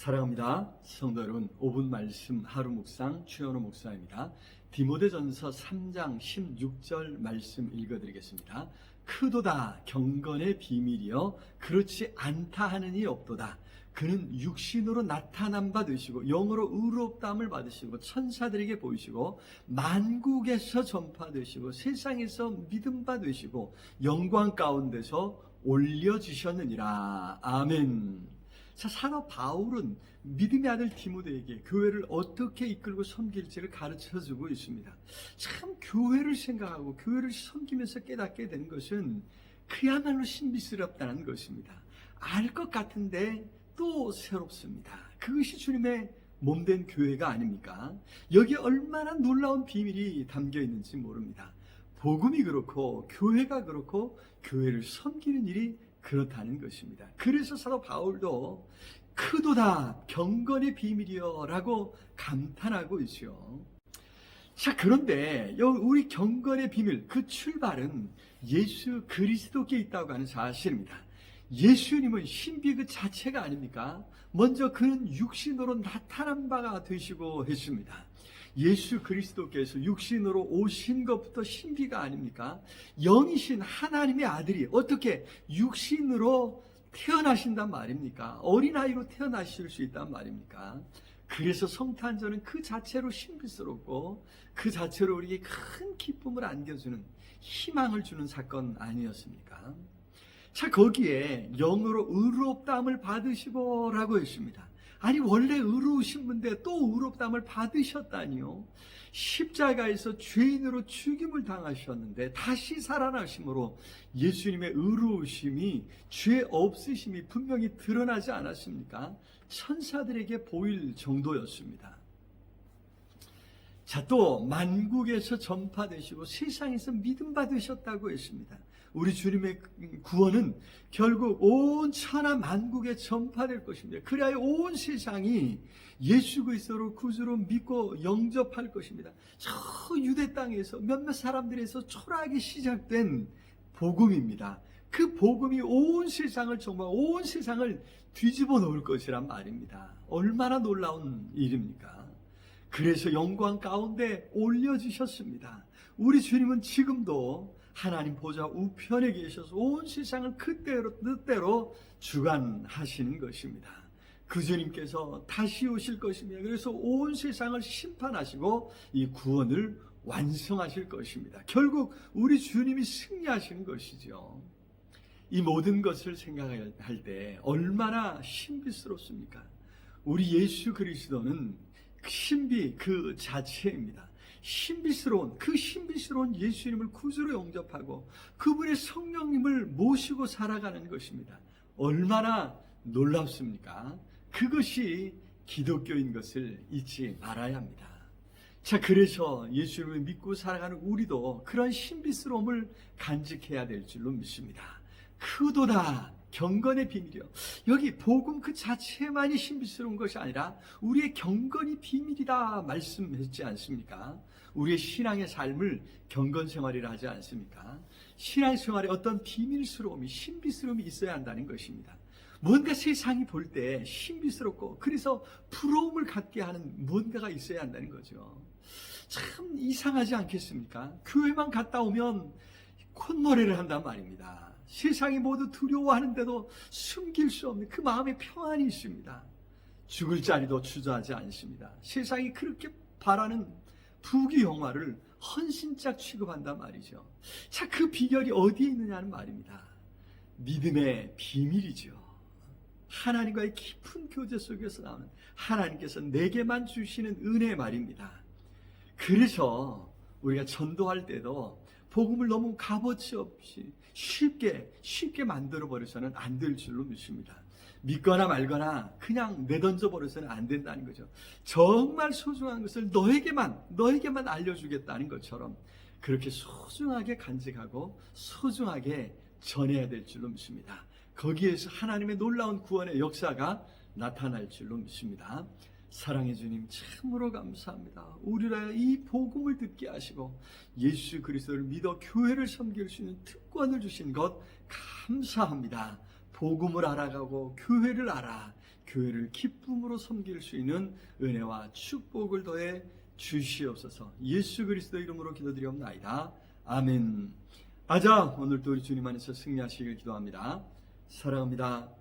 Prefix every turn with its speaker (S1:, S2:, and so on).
S1: 사랑합니다. 성도 여러분, 5분 말씀 하루 묵상 최현우 목사입니다. 디모데전서 3장 16절 말씀 읽어드리겠습니다. 크도다 경건의 비밀이여 그렇지 않다 하는 이 없도다. 그는 육신으로 나타난 바 되시고 영으로 의롭다함을 받으시고 천사들에게 보이시고 만국에서 전파되시고 세상에서 믿음 바 되시고 영광 가운데서 올려지셨느니라. 아멘. 자, 사도 바울은 믿음의 아들 디모데에게 교회를 어떻게 이끌고 섬길지를 가르쳐 주고 있습니다. 참 교회를 생각하고 교회를 섬기면서 깨닫게 된 것은 그야말로 신비스럽다는 것입니다. 알 것 같은데 또 새롭습니다. 그것이 주님의 몸된 교회가 아닙니까? 여기에 얼마나 놀라운 비밀이 담겨 있는지 모릅니다. 복음이 그렇고 교회가 그렇고 교회를 섬기는 일이 그렇다는 것입니다. 그래서 사도 바울도 크도다 경건의 비밀이여라고 감탄하고 있죠. 자, 그런데 여- 우리 경건의 비밀, 그 출발은 예수 그리스도께 있다고 하는 사실입니다. 예수님은 신비 그 자체가 아닙니까? 먼저 그는 육신으로 나타난 바가 되시고 했습니다. 예수 그리스도께서 육신으로 오신 것부터 신비가 아닙니까? 영이신 하나님의 아들이 어떻게 육신으로 태어나신단 말입니까? 어린아이로 태어나실 수 있단 말입니까? 그래서 성탄절은 그 자체로 신비스럽고 그 자체로 우리에게 큰 기쁨을 안겨주는 희망을 주는 사건 아니었습니까? 자, 거기에 영으로 의롭다함을 받으시고라고 했습니다. 아니, 원래 의로우신 분인데 또 의롭다함을 받으셨다니요. 십자가에서 죄인으로 죽임을 당하셨는데 다시 살아나심으로 예수님의 의로우심이 죄 없으심이 분명히 드러나지 않았습니까? 천사들에게 보일 정도였습니다. 자, 또 만국에서 전파되시고 세상에서 믿음 받으셨다고 했습니다. 우리 주님의 구원은 결국 온 천하 만국에 전파될 것입니다. 그래야 온 세상이 예수 그리스도로 구주로 믿고 영접할 것입니다. 저 유대 땅에서 몇몇 사람들에서 초라하게 시작된 복음입니다. 그 복음이 온 세상을 정말 온 세상을 뒤집어 놓을 것이란 말입니다. 얼마나 놀라운 일입니까? 그래서 영광 가운데 올려주셨습니다. 우리 주님은 지금도 하나님 보좌 우편에 계셔서 온 세상을 그때로 뜻대로 주관하시는 것입니다. 그 주님께서 다시 오실 것입니다. 그래서 온 세상을 심판하시고 이 구원을 완성하실 것입니다. 결국 우리 주님이 승리하시는 것이죠. 이 모든 것을 생각할 때 얼마나 신비스럽습니까? 우리 예수 그리스도는 신비 그 자체입니다. 신비스러운 그 신비스러운 예수님을 구주로 영접하고 그분의 성령님을 모시고 살아가는 것입니다. 얼마나 놀랍습니까? 그것이 기독교인 것을 잊지 말아야 합니다. 자, 그래서 예수님을 믿고 살아가는 우리도 그런 신비스러움을 간직해야 될 줄로 믿습니다. 크도다 경건의 비밀이요. 여기 복음 그 자체만이 신비스러운 것이 아니라 우리의 경건이 비밀이다 말씀했지 않습니까? 우리의 신앙의 삶을 경건 생활이라 하지 않습니까? 신앙 생활에 어떤 비밀스러움이 신비스러움이 있어야 한다는 것입니다. 뭔가 세상이 볼 때 신비스럽고 그래서 부러움을 갖게 하는 뭔가가 있어야 한다는 거죠. 참 이상하지 않겠습니까? 교회만 갔다 오면 콧노래를 한단 말입니다. 세상이 모두 두려워하는데도 숨길 수 없는 그 마음의 평안이 있습니다. 죽을 자리도 주저하지 않습니다. 세상이 그렇게 바라는 부귀 영화를 헌신짝 취급한단 말이죠. 자, 그 비결이 어디에 있느냐는 말입니다. 믿음의 비밀이죠. 하나님과의 깊은 교제 속에서 나오는 하나님께서 내게만 주시는 은혜 말입니다. 그래서 우리가 전도할 때도 복음을 너무 값어치 없이 쉽게 쉽게 만들어 버려서는 안 될 줄로 믿습니다. 믿거나 말거나 그냥 내던져 버려서는 안 된다는 거죠. 정말 소중한 것을 너에게만 너에게만 알려주겠다는 것처럼 그렇게 소중하게 간직하고 소중하게 전해야 될 줄로 믿습니다. 거기에서 하나님의 놀라운 구원의 역사가 나타날 줄로 믿습니다. 사랑해 주님 참으로 감사합니다. 우리라 이 복음을 듣게 하시고 예수 그리스도를 믿어 교회를 섬길 수 있는 특권을 주신 것 감사합니다. 복음을 알아가고 교회를 알아 교회를 기쁨으로 섬길 수 있는 은혜와 축복을 더해 주시옵소서. 예수 그리스도 이름으로 기도드리옵나이다. 아멘. 아자 오늘도 우리 주님 안에서 승리하시길 기도합니다. 사랑합니다.